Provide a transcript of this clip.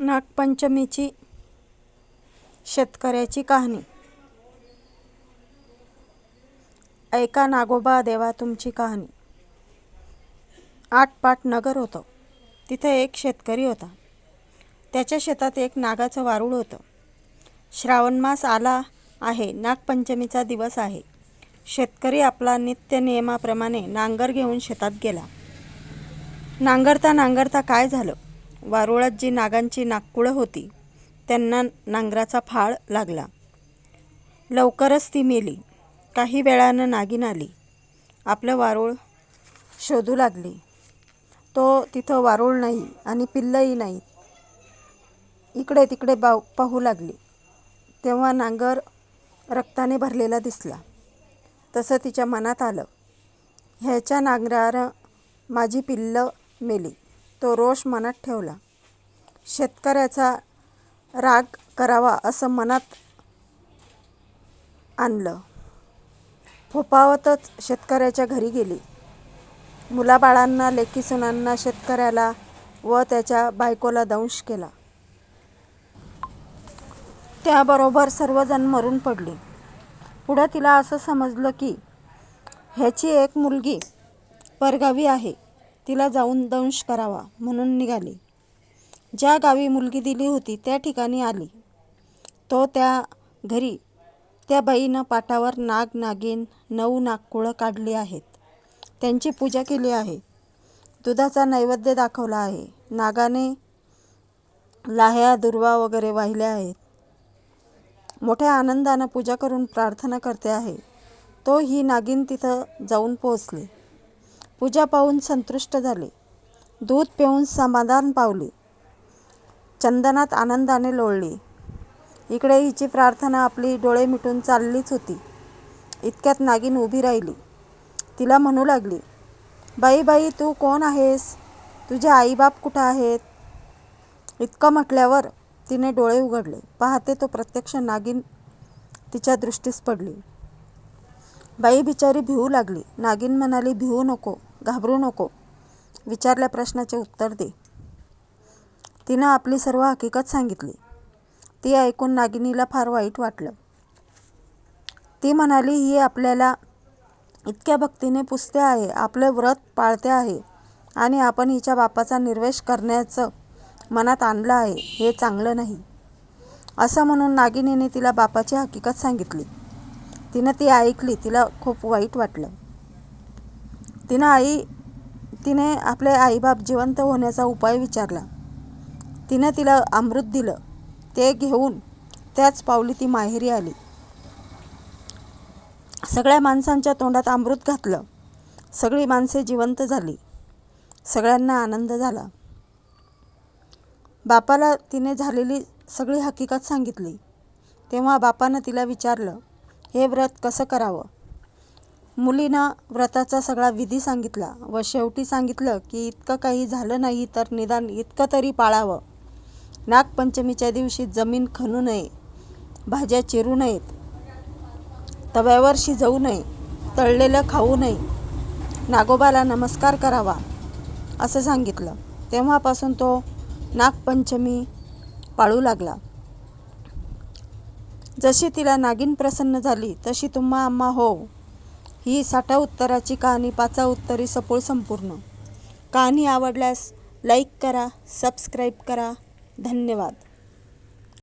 नागपंचमीची शेतकऱ्याची कहाणी. ऐका नागोबा देवा तुमची कहाणी. आठपाट नगर होतं. तिथे एक शेतकरी होता. त्याच्या शेतात एक नागाचं वारूळ होतं. श्रावण मास आला आहे नागपंचमीचा दिवस आहे. शेतकरी आपला नित्य नियमाप्रमाणे नांगर घेऊन शेतात गेला. नांगरता नांगरता काय झालं? वारुळात जी नागांची नागकुळं होती त्यांना नांगराचा फाळ लागला. लवकरच ती मेली. काही वेळानं नागिन आली. आपलं वारूळ शोधू लागली. तो तिथं वारूळ नाही आणि पिल्लंही नाही. इकडे तिकडे बाव पाहू लागली. तेव्हा नांगर रक्ताने भरलेला दिसला. तसं तिच्या मनात आलं. ह्याच्या नांगरानं माझी पिल्लं मेली. तो रोष मनात ठेवला. शेतकऱ्याचा राग करावा असं मनात आणलं. फोपावतच शेतकऱ्याच्या घरी गेली. मुलाबाळांना लेकीसुनांना शेतकऱ्याला व त्याच्या बायकोला दंश केला. त्याबरोबर सर्वजण मरून पडली. पुढं तिला असं समजलं की ह्याची एक मुलगी परगावी आहे. तिला जाऊन दंश करावा म्हणून निघाली. ज्या गावी मुलगी दिली होती त्या ठिकाणी आली. तो त्या घरी त्या बाईनं पाटावर नाग नागिन नऊ नागकुळं काढली आहेत. त्यांची पूजा केली आहे. दुधाचा नैवेद्य दाखवला आहे. नागाने लाह्या दुर्वा वगैरे वाहिल्या आहेत. मोठ्या आनंदानं पूजा करून प्रार्थना करते आहे. तो ही नागिन तिथं जाऊन पोहोचली. पूजा पाहून संतुष्ट झाले. दूध पिऊन समाधान पावली. चंदनात आनंदाने लोळली. इकडे हिची प्रार्थना आपली डोळे मिटून चाललीच होती. इतक्यात नागिन उभी राहिली. तिला म्हणू लागली बाई बाई तू कोण आहेस? तुझे आईबाप कुठं आहेत? इतकं म्हटल्यावर तिने डोळे उघडले. पाहते तो प्रत्यक्ष नागिन तिच्या दृष्टीस पडली. बाई बिचारी भिवू लागली. नागिन म्हणाली भिवू नको. घाबरू नको. विचारल्या प्रश्नाचे उत्तर दे. तिनं आपली सर्व हकीकत सांगितली. ती ऐकून नागिनीला फार वाईट वाटलं. ती म्हणाली ही आपल्याला इतक्या भक्तीने पुसते आहे आपलं व्रत पाळते आहे आणि आपण हिच्या बापाचा निर्वेश करण्याचं मनात आणलं आहे हे चांगलं नाही. असं म्हणून नागिनीने तिला बापाची हकीकत सांगितली. तिनं ती ऐकली तिला खूप वाईट वाटलं. तिनं आई तिने आपले आईबाप जिवंत होण्याचा उपाय विचारला. तिनं तिला अमृत दिलं ते घेऊन त्याच पावली ती माहेरी आली. सगळ्या माणसांच्या तोंडात अमृत घातलं. सगळी माणसे जिवंत झाली. सगळ्यांना आनंद झाला. बापाला तिने झालेली सगळी हकीकत सांगितली. तेव्हा बापानं तिला विचारलं हे व्रत कसं करावं? मुलीनं व्रताचा सगळा विधी सांगितला व शेवटी सांगितलं की इतकं काही झालं नाही तर निदान इतकं तरी पाळावं. नागपंचमीच्या दिवशी जमीन खणू नये भाज्या चिरू नयेत तव्यावर शिजवू नये तळलेलं खाऊ नये नागोबाला नमस्कार करावा असं सांगितलं. तेव्हापासून तो नागपंचमी पाळू लागला. जशी तिला नागिन प्रसन्न झाली तशी तुम्हा आम्हा हो ही साठा उत्तराची कहाणी पाचा उत्तरी सपोळ संपूर्ण. कहाणी आवडल्यास लाईक करा सबस्क्राईब करा. धन्यवाद.